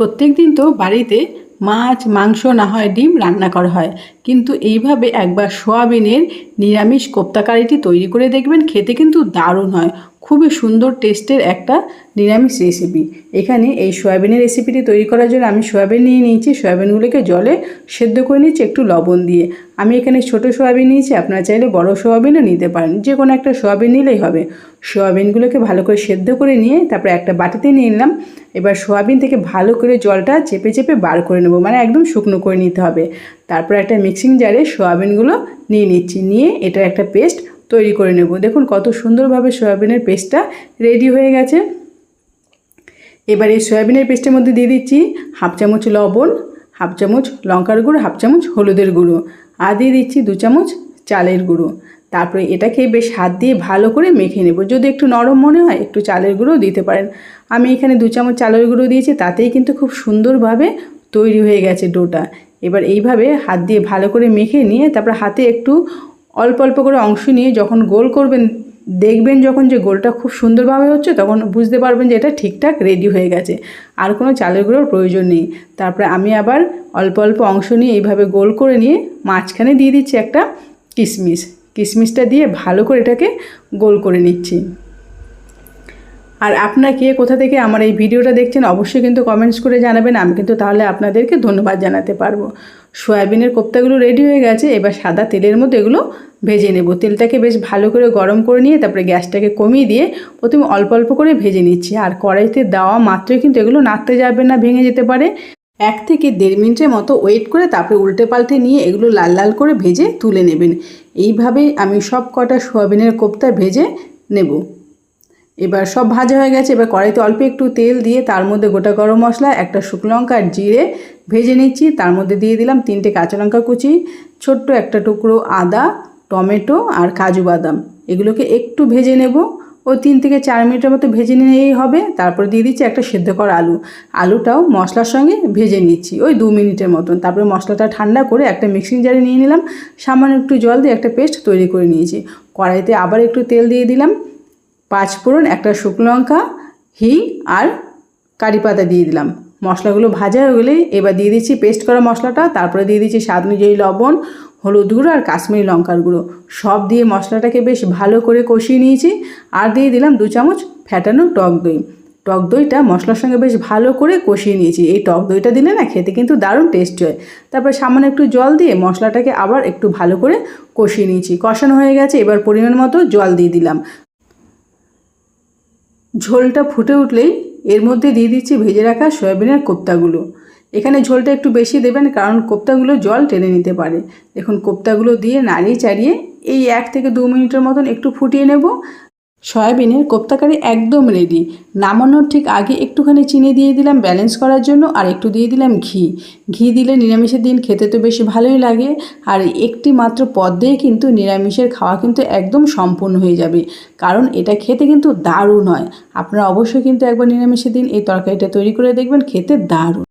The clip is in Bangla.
প্রত্যেক দিন তো বাড়িতে মাছ, মাংস না হয়, ডিম রান্না করা হয়। কিন্তু এইভাবে একবার সোয়াবিনের নিরামিষ কোপ্তাকারিটি তৈরি করে দেখবেন, খেতে কিন্তু দারুণ হয়। খুবই সুন্দর টেস্টের একটা নিরামিষ রেসিপি এখানে এই সয়াবিনের রেসিপিটি তৈরি করার জন্য আমি সয়াবিন নিয়ে নিয়েছি। সয়াবিনগুলোকে জলে সেদ্ধ করে নিয়েছি একটু লবণ দিয়ে। আমি এখানে ছোট সয়াবিন নিয়েছি, আপনারা চাইলে বড় সয়াবিনও নিতে পারেন। যে কোনো একটা সয়াবিন নিলেই হবে। সয়াবিনগুলোকে ভালো করে সেদ্ধ করে নিয়ে তারপরে একটা বাটিতে নিয়ে নিলাম। এবার সয়াবিন থেকে ভালো করে জলটা চেপে চেপে বার করে নেব। মানে একদম শুকনো করে নিতে হবে। তারপর একটা মিক্সিং জারে সয়াবিনগুলো নিয়ে নিচ্ছি। নিয়ে এটা একটা পেস্ট তৈরি করে নেব। দেখুন কত সুন্দরভাবে সয়াবিনের পেস্টটা রেডি হয়ে গেছে। এবার এই সয়াবিনের পেস্টের মধ্যে দিয়ে দিচ্ছি হাফ চামচ লবণ, হাফ চামচ লঙ্কার গুঁড়ো, হাফ চামচ হলুদের গুঁড়ো আর দিয়ে দিচ্ছি দু চামচ চালের গুঁড়ো। তারপরে এটাকে বেশ হাত দিয়ে ভালো করে মেখে নেব। যদি একটু নরম মনে হয়, একটু চালের গুঁড়ো দিতে পারেন। আমি এখানে দু চামচ চালের গুঁড়ো দিয়েছি, তাতেই কিন্তু খুব সুন্দরভাবে তৈরি হয়ে গেছে ডোটা। এবার এইভাবে হাত দিয়ে ভালো করে মেখে নিয়ে তারপর হাতে একটু অল্প অল্প করে অংশ নিয়ে যখন গোল করবেন, দেখবেন যখন যে গোলটা খুব সুন্দরভাবে হচ্ছে, তখন বুঝতে পারবেন যে এটা ঠিকঠাক রেডি হয়ে গেছে। আর কোনো চালের গুঁড়োর প্রয়োজন নেই। তারপরে আমি আবার অল্প অল্প অংশ নিয়ে এইভাবে গোল করে নিয়ে মাঝখানে দিয়ে দিচ্ছি একটা কিশমিশ। কিশমিশটা দিয়ে ভালো করে এটাকে গোল করে নিচ্ছি। আর আপনার কে কোথা থেকে আমার এই ভিডিওটা দেখছেন, অবশ্যই কিন্তু কমেন্টস করে জানাবেন, আমি কিন্তু তাহলে আপনাদেরকে ধন্যবাদ জানাতে পারব। সয়াবিনের কোপ্তাগুলো রেডি হয়ে গেছে, এবার সাদা তেলের মধ্যে এগুলো ভেজে নেব। তেলটাকে বেশ ভালো করে গরম করে নিয়ে তারপরে গ্যাসটাকে কমিয়ে দিয়ে প্রথমে অল্প অল্প করে ভেজে নিচ্ছি। আর কড়াইতে দেওয়া মাত্রই কিন্তু এগুলো নাড়তে যাবে না, ভেঙে যেতে পারে। এক থেকে দেড় মিনিটের মতো ওয়েট করে তারপরে উল্টে পাল্টে নিয়ে এগুলো লাল লাল করে ভেজে তুলে নেবেন। এইভাবেই আমি সব কটা সোয়াবিনের কোপ্তা ভেজে নেব। এবার সব ভাজা হয়ে গেছে, এবার কড়াইতে অল্প একটু তেল দিয়ে তার মধ্যে গোটা গরম মশলা, একটা শুকনো লঙ্কা আর জিরে ভেজে নিচ্ছি। তার মধ্যে দিয়ে দিলাম তিনটে কাঁচা লঙ্কা কুচি, ছোট্ট একটা টুকরো আদা, টমেটো আর কাজু বাদাম। এগুলোকে একটু ভেজে নেব। ও তিন থেকে চার মিনিটের মতো ভেজে নিলেই হবে। তারপরে দিয়ে দিচ্ছি একটা সেদ্ধ করা আলু। আলুটাও মশলার সঙ্গে ভেজে নিচ্ছি ওই দু মিনিটের মতন। তারপরে মশলাটা ঠান্ডা করে একটা মিক্সিং জারে নিয়ে নিলাম। সামান্য একটু জল দিয়ে একটা পেস্ট তৈরি করে নিয়েছি। কড়াইতে আবার একটু তেল দিয়ে দিলাম। পাঁচ ফোড়ন, একটা শুকনো লঙ্কা, হিং আর কারি পাতা দিয়ে দিলাম। মশলাগুলো ভাজা হয়ে গেলে এবার দিয়ে দিচ্ছি পেস্ট করা মশলাটা, তারপরে দিয়ে দিচ্ছি স্বাদ অনুযায়ী লবণ, হলুদ গুঁড়ো আর কাশ্মীরি লঙ্কার গুঁড়ো। সব দিয়ে মশলাটাকে বেশ ভালো করে কষিয়ে নিয়েছি আর দিয়ে দিলাম দু চামচ ফ্যাটানো টক দই। টক দইটা মশলার সঙ্গে বেশ ভালো করে কষিয়ে নিয়েছি। এই টক দইটা দিলে না খেতে কিন্তু দারুণ টেস্ট হয়। তারপর সামান্য একটু জল দিয়ে মশলাটাকে আবার একটু ভালো করে কষিয়ে নিয়েছি। কষানো হয়ে গেছে, এবার পরিমাণ মতো জল দিয়ে দিলাম। ঝোলটা ফুটে উঠলেই এর মধ্যে দিয়ে দিচ্ছি ভেজে রাখা সয়াবিনের কোপ্তাগুলো। এখানে ঝোলটা একটু বেশি দেবেন, কারণ কোপ্তাগুলো জল টেনে নিতে পারে। দেখুন, কোপ্তাগুলো দিয়ে নাড়িয়ে চাড়িয়ে এই এক থেকে দু মিনিটের মতন একটু ফুটিয়ে নেব। সয়াবিনের কোপ্তাকারি একদম রেডি নামানোর ঠিক আগে একটুখানি চিনি দিয়ে দিলাম ব্যালেন্স করার জন্য আর একটু দিয়ে দিলাম ঘি। ঘি দিলে নিরামিষের দিন খেতে তো বেশি ভালোই লাগে। আর একটি মাত্র পদ দিয়ে কিন্তু নিরামিষের খাওয়া কিন্তু একদম সম্পূর্ণ হয়ে যাবে। কারণ এটা খেতে কিন্তু দারুণ হয়। আপনারা অবশ্যই কিন্তু একবার নিরামিষের দিন এই তরকারিটা তৈরি করে দেখবেন, খেতে দারুণ।